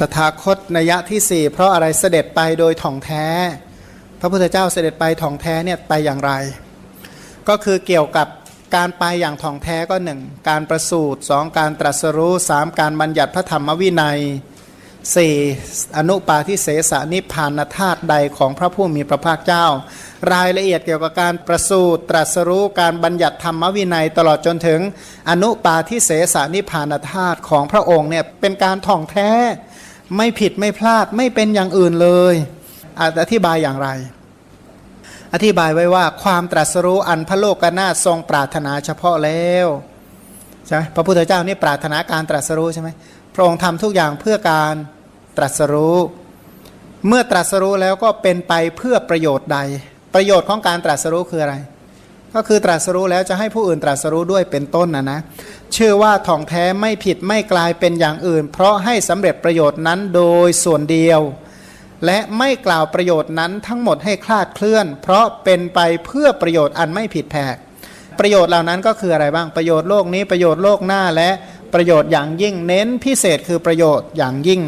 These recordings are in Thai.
ตถาคตนัยะที่สี่เพราะอะไรเสด็จไปโดยถ่องแท้ พระพุทธเจ้าเสด็จไปถ่องแท้เนี่ยไปอย่างไร ก็คือเกี่ยวกับการไปอย่างถ่องแท้ก็หนึ่งการประสูติสองการตรัสรู้สามการบัญญัติพระธรรมวินัยสี่อนุปาทิเสสนิพานธาตุใดของพระผู้มีพระภาคเจ้า รายละเอียดเกี่ยวกับการประสูติตรัสรู้การบัญญัติธรรมวินัยตลอดจนถึงอนุปาทิเสสนิพานธาตุของพระองค์เนี่ยเป็นการถ่องแท้ ไม่ผิดไม่พลาดไม่เป็นอย่างอื่นเลยอะอธิบายอย่างไร อธิบายไว้ว่าความตรัสรู้อันพระโลกนาทรงปรารถนาเฉพาะแล้วใช่ไหมพระพุทธเจ้านี่ปรารถนาการตรัสรู้ใช่ไหมพระองค์ทำทุกอย่างเพื่อการตรัสรู้ เมื่อตรัสรู้แล้วก็เป็นไปเพื่อประโยชน์ใด ประโยชน์ของการตรัสรู้คืออะไร ก็คือตรัสรู้แล้วจะให้ผู้อื่นตรัสรู้ด้วยเป็นต้นนะนะ ชื่อว่าทองแท้ไม่ผิดไม่กลายเป็นอย่างอื่น เพราะให้สำเร็จประโยชน์นั้นโดยส่วนเดียว และไม่กล่าวประโยชน์นั้นทั้งหมดให้คลาดเคลื่อน เพราะเป็นไปเพื่อประโยชน์อันไม่ผิดแผกประโยชน์เหล่านั้นก็คืออะไรบ้างประโยชน์โลกนี้ประโยชน์โลกหน้าและประโยชน์อย่างยิ่งเน้นพิเศษคือประโยชน์อย่างยิ่ง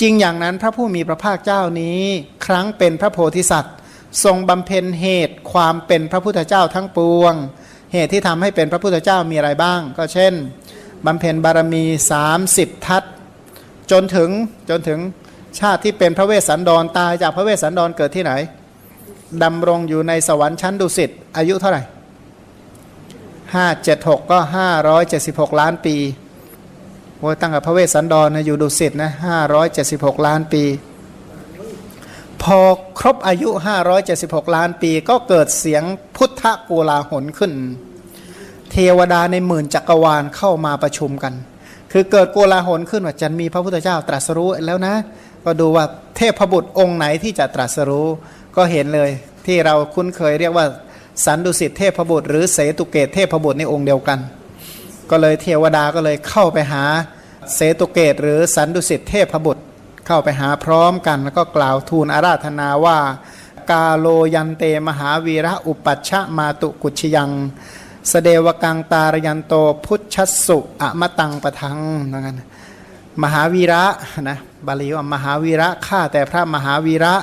จริงอย่างนั้นพระผู้มีพระภาคเจ้านี้ ครั้งเป็นพระโพธิสัตว์ ทรงบำเพ็ญเหตุความเป็นพระพุทธเจ้าทั้งปวง เหตุที่ทำให้เป็นพระพุทธเจ้ามีอะไรบ้าง ก็เช่นบำเพ็ญบารมี 30 ทัศจนถึงจนถึงชาติที่เป็นพระเวสสันดรตายจากพระเวสสันดรเกิดที่ไหนดำรงอยู่ในสวรรค์ชั้นดุสิตอายุเท่าไหร่ห้าเจ็ดหกก็ห้าร้อยเจ็ดสิบหกล้านปีโอ้ยตั้งแต่พระเวสสันดรนะอยู่ดุสิตนะห้าร้อยเจ็ดสิบหกล้านปี อครบอายุ 576 ล้านปี ก็เกิดเสียงพุทธโกลาหลขึ้น เทวดาในหมื่นจักรวาลเข้ามาประชุมกัน คือเกิดโกลาหลขึ้นว่าจะมีพระพุทธเจ้าตรัสรู้แล้วนะ ก็ดูว่าเทพบุตรองค์ไหนที่จะตรัสรู้ก็เห็นเลยที่เราคุ้นเคยเรียกว่าสันดุสิตเทพบุตร หรือเสตุเกตเทพบุตรในองค์เดียวกัน ก็เลยเทวดาก็เลยเข้าไปหาเสตุเกตหรือสันดุสิตเทพบุตร เข้าไปหาพร้อมกัน แล้วก็กล่าวทูลอาราธนาว่ากาโลยันเตมหาวีระอุปัชชะมาตุกุชยังสเดวกังตารยันโตพุทธสุอะมะตังปะทังนั่นมหาวีระนะบาลีว่ามหาวีระข้าแต่พระมหาวีระ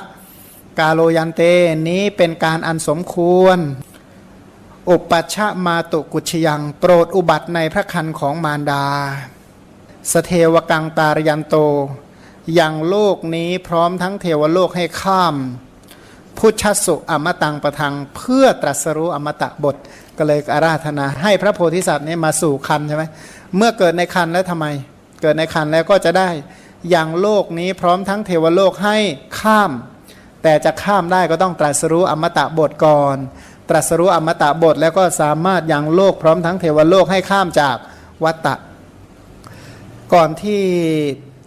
กาโลยันเตนี้เป็นการอันสมควร อุปัชชะมาตุกุชยัง โปรดอุบัติในพระคันของมารดา สเทวกังตารยันโต ยังโลกนี้พร้อมทั้งเทวโลกให้ข้ามพุทธสุอมตังประทังเพื่อตรัสรู้อมตะบทก็เลยอาราธนา ให้พระโพธิสัตว์นี้มาสู่คันใช่ไหมเมื่อเกิดในคันแล้วทำไม เกิดในคันแล้วก็จะได้อยังโลกนี้พร้อมทั้งเทวโลกให้ข้าม แต่จะข้ามได้ก็ต้องตรัสรู้อมตะบทก่อน ตรัสรู้อมตะบทแล้วก็สามารถอยังโลกพร้อมทั้งเทวโลกให้ข้ามจากวัตตะ ก่อนที่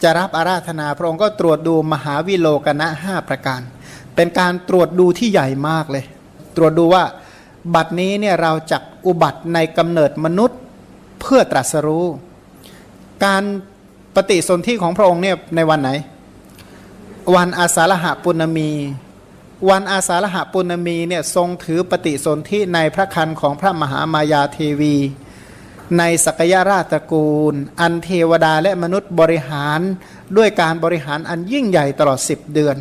จะรับอาราธนาพระองค์ก็ตรวจดูมหาวิโลกนะห้าประการ เป็นการตรวจดูที่ใหญ่มากเลย ตรวจดูว่าบัดนี้เนี่ยเราจักอุบัติในกำเนิดมนุษย์เพื่อตรัสรู้ การปฏิสนธิของพระองค์เนี่ยในวันไหน วันอาสาฬหะปุณมี วันอาสาฬหะปุณมีเนี่ยทรงถือปฏิสนธิในพระคันของพระมหามายาเทวี ในสักยราชตระกูล อันเทวดาและมนุษย์บริหารด้วยการบริหารอันยิ่งใหญ่ตลอด10เดือน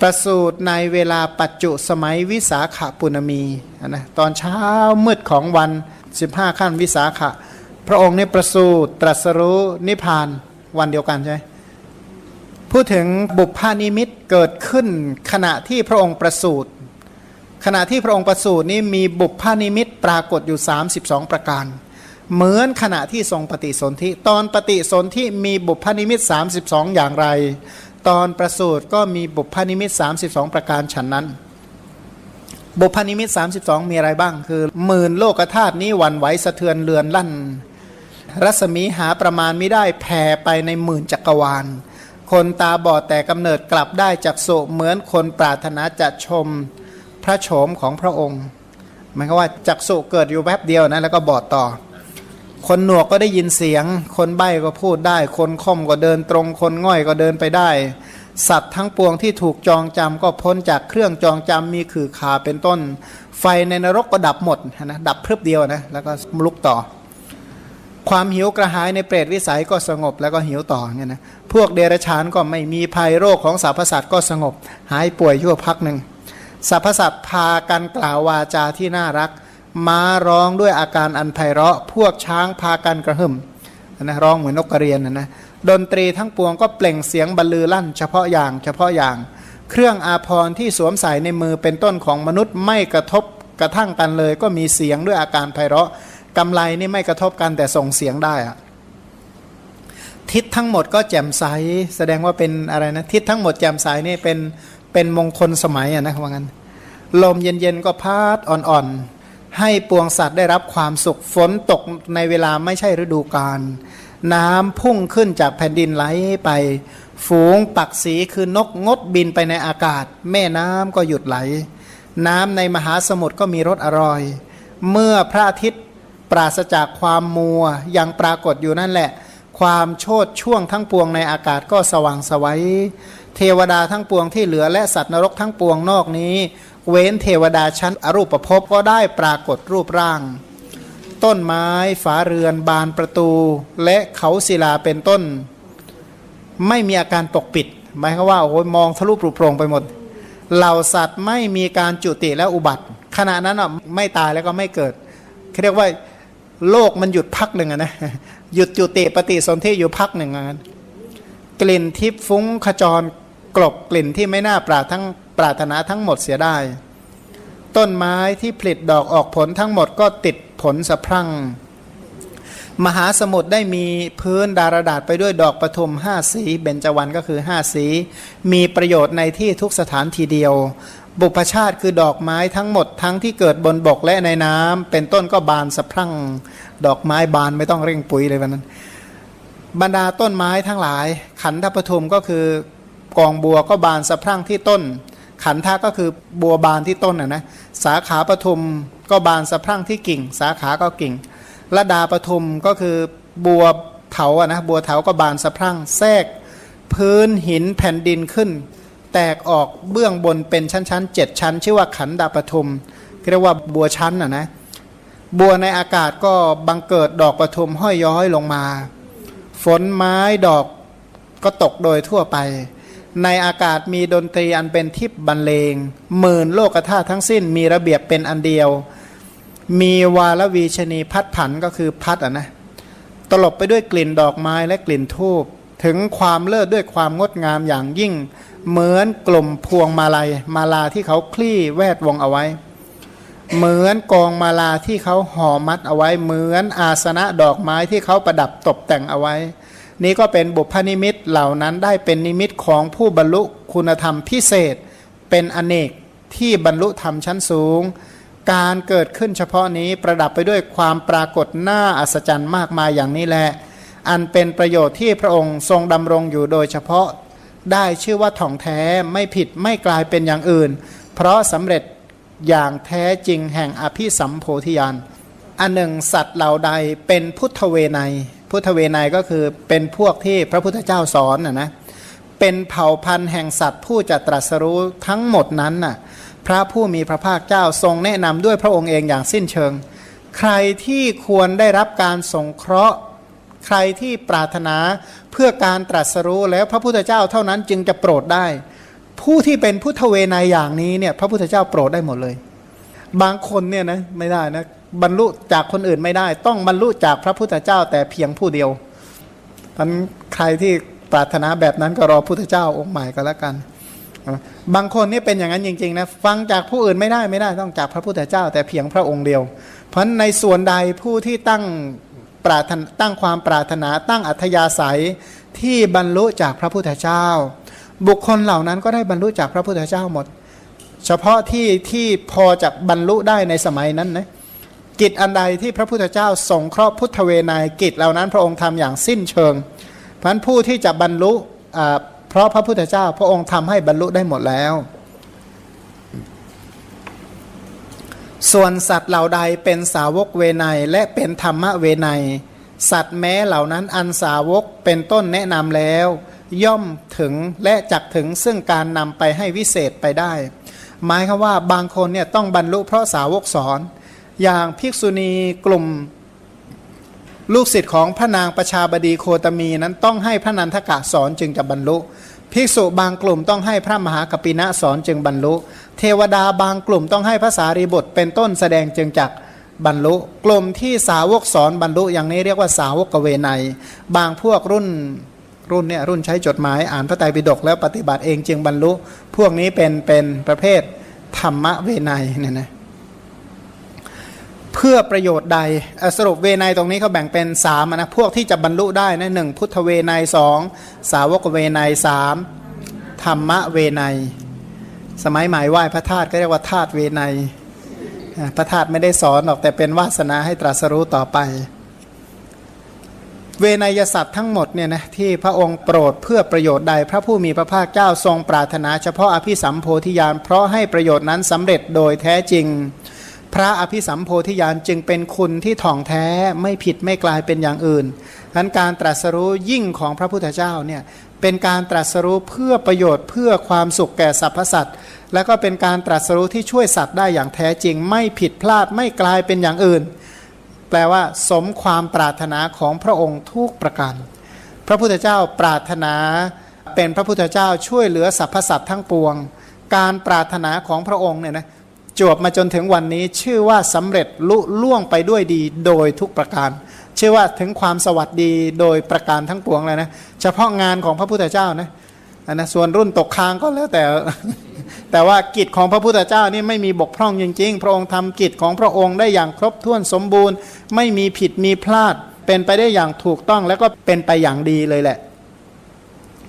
ประสูตรในเวลาปัจจุสมัยวิสาขปุณมีนะตอนเช้ามืดของวัน 15ขั้นวิสาขะ พระองค์เนี่ยประสูตรตรัสรู้นิพพานวันเดียวกันใช่ไหมพูดถึงบุพพานิมิตเกิดขึ้นขณะที่พระองค์ประสูตร ขณะที่พระองค์ประสูตินี้มีบุพพานิมิตปรากฏอยู่ 32 ประการ เหมือนขณะที่ทรงปฏิสนธิตอนปฏิสนธิมีบุพพานิมิต 32 อย่างไร ตอนประสูติก็มีบุพพานิมิต 32 ประการฉันนั้น บุพพานิมิต 32 มีอะไรบ้าง คือหมื่นโลกธาตุนี้หวันไหวสะเทือนเรือนลั่น รัศมีหาประมาณไม่ได้แผ่ไปในหมื่นจักรวาล คนตาบอดแต่กำเนิดกลับได้จากโศเหมือนคนปรารถนาจะชม ระโฉมของพระองค์หมายความว่าจักสุเกิดอยู่แป๊บเดียวนะแล้วก็บอดต่อ คนหนวกก็ได้ยินเสียง คนใบ้ก็พูดได้ คนค่อมก็เดินตรง คนง่อยก็เดินไปได้ สัตว์ทั้งปวงที่ถูกจองจำก็พ้นจากเครื่องจองจำมีคือขาเป็นต้น ไฟในนรกก็ดับหมดนะดับเพริบเดียวนะแล้วก็ลุกต่อความหิวกระหายในเปรตวิสัยก็สงบแล้วก็หิวต่อเงี้ยนะพวกเดรัจฉานก็ไม่มีภัยโรคของสรรพสัตว์ก็สงบ หายป่วยชั่วพักหนึ่ง สรรพสัตว์พากันกล่าววาจาที่น่ารัก ม้าร้องด้วยอาการอันไพเราะ พวกช้างพากันกระหึ่มนะร้องเหมือนนกกระเรียนนะนะดนตรีทั้งปวงก็เปล่งเสียงบรรลือลั่น เฉพาะอย่างเฉพาะอย่าง เครื่องอาภรณ์ที่สวมใส่ในมือเป็นต้นของมนุษย์ไม่กระทบกระทั่งกันเลย ก็มีเสียงด้วยอาการไพเราะกำไลนี่ไม่กระทบกันแต่ส่งเสียงได้อะทิศทั้งหมดก็แจ่มใสแสดงว่าเป็นอะไรนะทิศทั้งหมดแจ่มใสนี่เป็น เป็นมงคลสมัยอะนะว่างั้น ลมเย็นๆก็พัดอ่อนๆ ให้ปวงสัตว์ได้รับความสุขฝนตกในเวลาไม่ใช่ฤดูกาลน้ำพุ่งขึ้นจากแผ่นดินไหลไป ฝูงปักสีคือนกงดบินไปในอากาศ แม่น้ำก็หยุดไหล น้ำในมหาสมุทรก็มีรสอร่อย เมื่อพระอาทิตย์ปราศจากความมัวยังปรากฏอยู่นั่นแหละ ความโชดช่วงทั้งปวงในอากาศก็สว่างสวัย เทวดาทั้งปวงที่เหลือและสัตว์นรกทั้งปวงนอกนี้ เว้นเทวดาชั้นอรูปภพก็ได้ปรากฏรูปร่าง ต้นไม้ฝาเรือนบานประตู และเขาศิลาเป็นต้น ไม่มีอาการปกปิด หมายความว่าโอ้ยมองทะลุปลุโปรงไปหมด เหล่าสัตว์ไม่มีการจุติและอุบัติ ขณะนั้นอะไม่ตายแล้วก็ไม่เกิดเรียกว่าโลกมันหยุดพักหนึ่งอะนะหยุดจุติปฏิสนธิอยู่พักหนึ่งอะ กลิ่นทิพย์ฟุ้งขจรกลบกลิ่นที่ไม่น่าปราทั้งปรารถนาทั้งหมดเสียได้ ต้นไม้ที่ผลิดอกออกผลทั้งหมดก็ติดผลสะพรั่ง มหาสมุทรได้มีพื้นดารดาษไปด้วยดอกปทุมห้าสี เบญจวรรณก็คือห้าสี มีประโยชน์ในที่ทุกสถานทีเดียว บุพชาติคือดอกไม้ทั้งหมดทั้งที่เกิดบนบกและในน้ำเป็นต้นก็บานสะพรั่ง ดอกไม้บานไม่ต้องเร่งปุ๋ยเลยวันนั้น บรรดาต้นไม้ทั้งหลาย ขันธปทุมก็คือกองบัวก็บานสะพรั่งที่ต้น ขันธะก็คือบัวบานที่ต้นนะนะสาขาปทุมก็บานสะพรั่งที่กิ่ง สาขาก็กิ่งระดาปทุมก็คือบัวเถาอะนะบัวเถาก็บานสะพรั่งแทรก พื้นหินแผ่นดินขึ้น แตกออกเบื้องบนเป็นชั้นๆเจ็ดชั้น ชื่อว่าขันดาปทุมเรียกว่าบัวชั้นอะนะบัวในอากาศก็บังเกิดดอกปทุมห้อยย้อยลงมา ฝนไม้ดอกก็ตกโดยทั่วไป ในอากาศมีดนตรีอันเป็นทิพย์บรรเลงหมื่นโลกธาตุทั้งสิ้นมีระเบียบเป็นอันเดียว มีวาลวีชนีพัดผันก็คือพัดอะนะตลบไปด้วยกลิ่นดอกไม้และกลิ่นทูบถึงความเลิศด้วยความงดงามอย่างยิ่ง เหมือนกลุ่มพวงมาลัยมาลาที่เขาคลี่แวดวงเอาไว้ เหมือนกองมาลาที่เขาห่อมัดเอาไว้ เหมือนอาสนะดอกไม้ที่เขาประดับตกแต่งเอาไว้ นี่ก็เป็นบุพนิมิตเหล่านั้นได้เป็นนิมิตของผู้บรรลุคุณธรรมพิเศษ เป็นอเนกที่บรรลุธรรมชั้นสูง การเกิดขึ้นเฉพาะนี้ประดับไปด้วยความปรากฏหน้าอัศจรรย์มากมายอย่างนี้แหละ อันเป็นประโยชน์ที่พระองค์ทรงดำรงอยู่โดยเฉพาะได้ชื่อว่าถ่องแท้ไม่ผิดไม่กลายเป็นอย่างอื่น เพราะสำเร็จ อย่างแท้จริงแห่งอภิสัมโพธิญาณอันหนึ่งสัตว์เหล่าใดเป็นพุทธเวไนพุทธเวไนก็คือเป็นพวกที่พระพุทธเจ้าสอนนะนะเป็นเผ่าพันธุ์แห่งสัตว์ผู้จะตรัสรู้ทั้งหมดนั้นน่ะพระผู้มีพระภาคเจ้าทรงแนะนำด้วยพระองค์เองอย่างสิ้นเชิง ใครที่ควรได้รับการสงเคราะห์ ใครที่ปรารถนาเพื่อการตรัสรู้แล้วพระพุทธเจ้าเท่านั้นจึงจะโปรดได้ ผู้ที่เป็นพุทธเวไนยอย่างนี้เนี่ยพระพุทธเจ้าโปรดได้หมดเลย บางคนเนี่ยนะไม่ได้นะบรรลุจากคนอื่นไม่ได้ ต้องบรรลุจากพระพุทธเจ้าแต่เพียงผู้เดียวมันใครที่ปรารถนาแบบนั้นก็รอพุทธเจ้าองค์ใหม่ก็แล้วกัน บางคนนี่เป็นอย่างนั้นจริงๆนะฟังจากผู้อื่นไม่ได้ไม่ได้ต้องจากพระพุทธเจ้า แต่เพียงพระองค์เดียว เพราะในส่วนใดผู้ที่ตั้งปรารถนาตั้งความปรารถนาตั้งอัธยาศัยที่บรรลุจากพระพุทธเจ้า บุคคลเหล่านั้นก็ได้บรรลุจากพระพุทธเจ้าหมด เฉพาะที่ที่พอจะบรรลุได้ในสมัยนั้นนะกิจอันใดที่พระพุทธเจ้าสงคราะห์พุทธเวนยกิจเหล่านั้นพระองค์ทำอย่างสิ้นเชิงเพราะฉะนั้นผู้ที่จะบรรลุเพราะพระพุทธเจ้าพระองค์ทำให้บรรลุได้หมดแล้ว ส่วนสัตว์เหล่าใดเป็นสาวกเวนยและเป็นธรรมะเวนยสัตว์แม้เหล่านั้นอันสาวกเป็นต้นแนะนำแล้ว ย่อมถึงและจักถึงซึ่งการนำไปให้วิเศษไปได้ หมายคือว่าบางคนเนี่ยต้องบรรลุเพราะสาวกสอนอย่างภิกษุณีกลุ่มลูกศิษย์ของพระนางประชาบดีโคตมีนั้นต้องให้พระนันทกะสอนจึงจะบรรลุ ภิกษุบางกลุ่มต้องให้พระมหากปินะสอนจึงบรรลุ เทวดาบางกลุ่มต้องให้พระสารีบุตรเป็นต้นแสดงจึงจักบรรลุ กลุ่มที่สาวกสอนบรรลุอย่างนี้เรียกว่าสาวกเวไนบางพวกรุ่น รุ่นเนี่ยรุ่นใช้จดหมายอ่านพระไตรปิฎกแล้วปฏิบัติเองจึงบรรลุ พวกนี้เป็นเป็นประเภทธรรมเวไนยเนี่ยนะเพื่อประโยชน์ใดอะสรุปเวไนยตรงนี้เขาแบ่งเป็นสามนะพวกที่จะบรรลุได้นะหนึ่งพุทธเวไนยสองสาวกเวไนยสามธรรมเวไนยสมัยหม่ไหว้พระธาตุก็เรียกว่าธาตุเวไนยอะพระธาตุไม่ได้สอนหรอกแต่เป็นวาสนาให้ตรัสรู้ต่อไป เวนยสัตว์ทั้งหมดเนี่ยนะที่พระองค์โปรดเพื่อประโยชน์ใดพระผู้มีพระภาคเจ้าทรงปรารถนาเฉพาะอภิสัมโพธิญาณเพราะให้ประโยชน์นั้นสำเร็จโดยแท้จริง พระอภิสัมโพธิญาณจึงเป็นคุณที่ถ่องแท้ไม่ผิดไม่กลายเป็นอย่างอื่นทั้นการตรัสรู้ยิ่งของพระพุทธเจ้าเนี่ยเป็นการตรัสรู้เพื่อประโยชน์เพื่อความสุขแก่สรรพสัตว์แล้วก็เป็นการตรัสรู้ที่ช่วยสัตว์ได้อย่างแท้จริง ไม่ผิดพลาดไม่กลายเป็นอย่างอื่น แปลว่า สมความปรารถนาของพระองค์ทุกประการ พระพุทธเจ้าปรารถนาเป็นพระพุทธเจ้าช่วยเหลือสรรพสัตว์ทั้งปวง การปรารถนาของพระองค์เนี่ยนะจวบมาจนถึงวันนี้ชื่อว่าสำเร็จลุล่วงไปด้วยดีโดยทุกประการ ชื่อว่าถึงความสวัสดีโดยประการทั้งปวงเลยนะ เฉพาะงานของพระพุทธเจ้านะ อันนะส่วนรุ่นตกค้างก็แล้วแต่ แต่ว่ากิจของพระพุทธเจ้านี่ไม่มีบกพร่องจริงๆ พระองค์ทำกิจของพระองค์ได้อย่างครบถ้วนสมบูรณ์ ไม่มีผิดมีพลาด เป็นไปได้อย่างถูกต้องแล้วก็เป็นไปอย่างดีเลยแหละ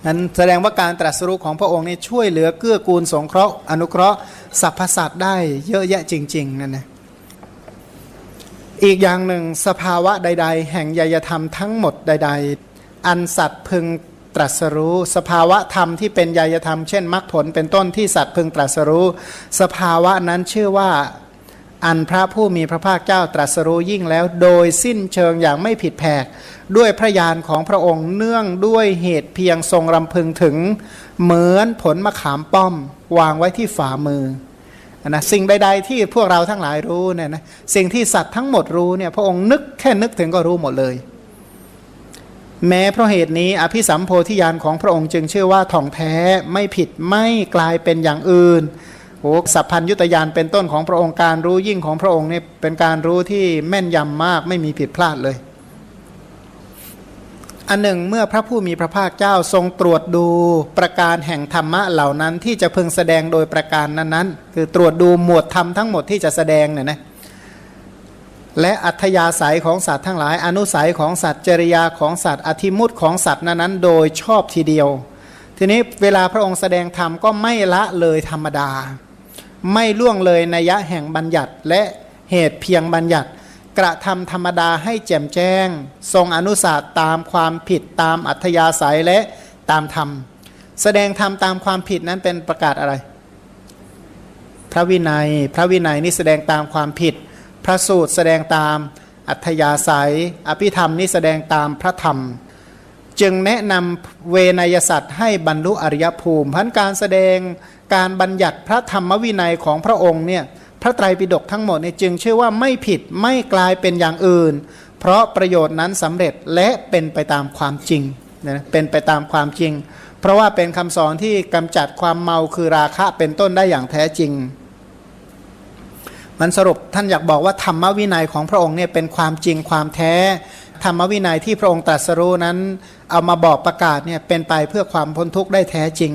นั้นแสดงว่าการตรัสรู้ของพระองค์นี่ช่วยเหลือเกื้อกูลสงเคราะห์อนุเคราะห์สรรพสัตว์ได้เยอะแยะจริงๆนั่นนะอีกอย่างหนึ่งสภาวะใด ๆ แห่งยยธรรมทั้งหมดใด ๆ อันสัตว์พึง ตรัสรู้ สภาวะธรรมที่เป็นยยธรรม เช่นมรรคผลเป็นต้นที่สัตว์พึงตรัสรู้ สภาวะนั้นชื่อว่าอันพระผู้มีพระภาคเจ้าตรัสรู้ยิ่งแล้ว โดยสิ้นเชิงอย่างไม่ผิดแผก ด้วยพระญาณของพระองค์เนื่องด้วยเหตุเพียงทรงรำพึงถึง เหมือนผลมะขามป้อม วางไว้ที่ฝ่ามือนะสิ่งใด ๆ ที่พวกเราทั้งหลายรู้เนี่ยนะสิ่งที่สัตว์ทั้งหมดรู้เนี่ยพระองค์นึกแค่นึกถึงก็รู้หมดเลย แม้เพราะเหตุนี้อภิสัมโพธิญาณของพระองค์จึงชื่อว่าท่องแท้ไม่ผิดไม่กลายเป็นอย่างอื่นโอ้สัพพัญยุตยานเป็นต้นของพระองค์การรู้ยิ่งของพระองค์เนี่ยเป็นการรู้ที่แม่นยำมากไม่มีผิดพลาดเลย อันหนึ่งเมื่อพระผู้มีพระภาคเจ้าทรงตรวจดูประการแห่งธรรมะเหล่านั้นที่จะพึงแสดงโดยประการนั้นๆ คือตรวจดูหมวดธรรมทั้งหมดที่จะแสดงเนี่ยนะ และอัธยาศัยของสัตว์ทั้งหลาย อนุสัยของสัตว์จริยาของสัตว์อธิมุตของสัตว์นั้นๆ โดยชอบทีเดียว ทีนี้เวลาพระองค์แสดงธรรมก็ไม่ละเลยธรรมดา ไม่ล่วงเลยนัยะแห่งบัญญัติและเหตุเพียงบัญญัติ กระทำธรรมดาให้แจ่มแจ้ง ทรงอนุสาสตามความผิดตามอัธยาศัยและตามธรรม แสดงธรรมตามความผิดนั้นเป็นประกาศอะไร พระวินัย พระวินัยนี่แสดงตามความผิด พระสูตรแสดงตามอัธยาศัย อภิธรรมนี่แสดงตามพระธรรม จึงแนะนำเวนยสัตว์ให้บรรลุอริยภูมิพันการแสดงการบัญญัติพระธรรมวินัยของพระองค์เนี่ยพระไตรปิฎกทั้งหมดเนี่ยจึงชื่อว่าไม่ผิดไม่กลายเป็นอย่างอื่น เพราะประโยชน์นั้นสำเร็จและเป็นไปตามความจริงนะเป็นไปตามความจริง เพราะว่าเป็นคำสอนที่กำจัดความเมาคือราคะเป็นต้นได้อย่างแท้จริง มันสรุปท่านอยากบอกว่าธรรมวินัยของพระองค์เนี่ยเป็นความจริงความแท้ ธรรมวินัยที่พระองค์ตรัสรู้นั้น เอามาบอกประกาศเนี่ยเป็นไปเพื่อความพ้นทุกข์ได้แท้จริง